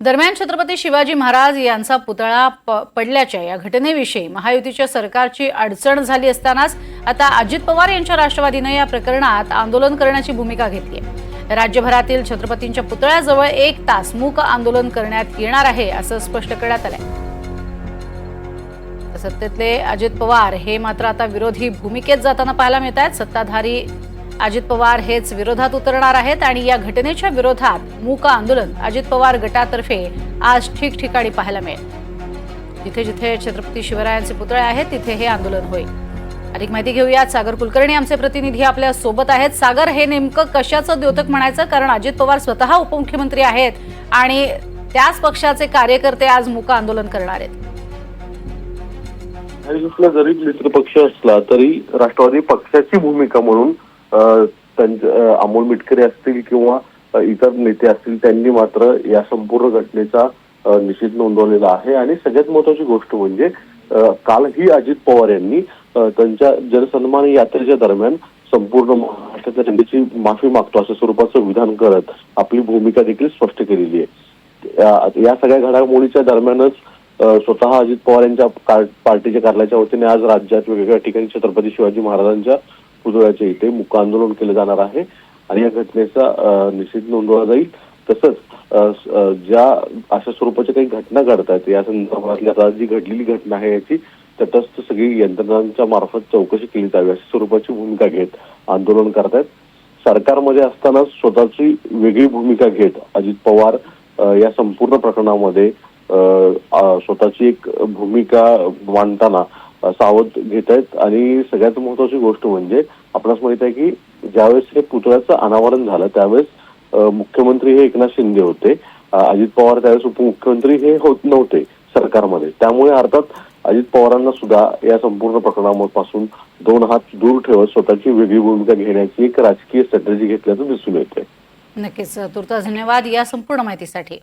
दरम्यान छत्रपती शिवाजी महाराज यांचा पुतळा प- पडल्याच्या या घटनेविषयी महायुतीच्या सरकारची अडचण झाली असतानाच आता अजित पवार यांच्या राष्ट्रवादीनं या प्रकरणात आंदोलन करण्याची भूमिका घेतली आहे. राज्यभरातील छत्रपतींच्या पुतळ्याजवळ एक तास मूक आंदोलन करण्यात येणार आहे असं स्पष्ट करण्यात आलंय. सत्तेतले अजित पवार हे मात्र आता विरोधी भूमिकेत जाताना पाहायला मिळत आहेत सत्ताधारी अजित पवार हेच विरोधात उतरणार आहेत आणि या घटनेच्या विरोधात मूक आंदोलन अजित पवार गटातर्फे आज ठिकठिकाणी पाहायला मिळेल. जिथे जिथे छत्रपती शिवरायांचे पुतळे आहेत तिथे हे आंदोलन होईल. अधिक माहिती घेऊयात. सागर कुलकर्णी आमचे प्रतिनिधी आपल्यासोबत आहेत. सागर हे नेमकं कशाचं द्योतक म्हणायचं? कारण अजित पवार स्वतः उपमुख्यमंत्री आहेत आणि त्याच पक्षाचे कार्यकर्ते आज मूक आंदोलन करणार आहेत. जरी मित्र पक्ष असला तरी राष्ट्रवादी पक्षाची भूमिका म्हणून अमोल मिटकरी असतील किंवा इतर नेते असतील त्यांनी मात्र या संपूर्ण घटनेचा निषेध नोंदवलेला आहे. आणि सगळ्यात महत्वाची गोष्ट म्हणजे कालही अजित पवार यांनी त्यांच्या जनसन्मान यात्रेच्या दरम्यान संपूर्ण महाराष्ट्राच्या जनतेची माफी मागतो अशा स्वरूपाचं विधान करत आपली भूमिका देखील स्पष्ट केलेली आहे. या- सगळ्या घडामोडीच्या दरम्यानच स्वतः अजित पवार यांच्या पार्टीच्या कार्यालयाच्या वतीने आज राज्यात वेगवेगळ्या ठिकाणी छत्रपती शिवाजी महाराजांच्या पुतळ्याच्या इथे मुक आंदोलन केलं जाणार आहे आणि या घटनेचा निषेध नोंदवला जाईल. तसंच ज्या अशा स्वरूपाच्या काही घटना घडत आहेत या संदर्भातली आता जी घडलेली घटना आहे याची तटस्थ सगळी यंत्रणांच्या मार्फत चौकशी केली जावी अशा स्वरूपाची भूमिका घेत आंदोलन करतायत. सरकारमध्ये असताना स्वतःची वेगळी भूमिका घेत अजित पवार या संपूर्ण प्रकरणामध्ये स्वतःची एक भूमिका मांडताना सावध घेत आहेत आणि सगळ्यात महत्वाची गोष्ट म्हणजे आपणास माहीत आहे की ज्यावेळेस हे पुतळ्याचं अनावरण झालं त्यावेळेस मुख्यमंत्री हे एकनाथ शिंदे होते. अजित पवार त्यावेळेस उपमुख्यमंत्री हे होत नव्हते सरकारमध्ये. त्यामुळे अर्थात अजित पवारांना सुद्धा या संपूर्ण प्रकरणापासून दोन हात दूर ठेवत स्वतःची वेगळी भूमिका घेण्याची एक राजकीय स्ट्रॅटेजी घेतल्याचं दिसून येते नक्कीच. तुर्ता धन्यवाद या संपूर्ण माहितीसाठी.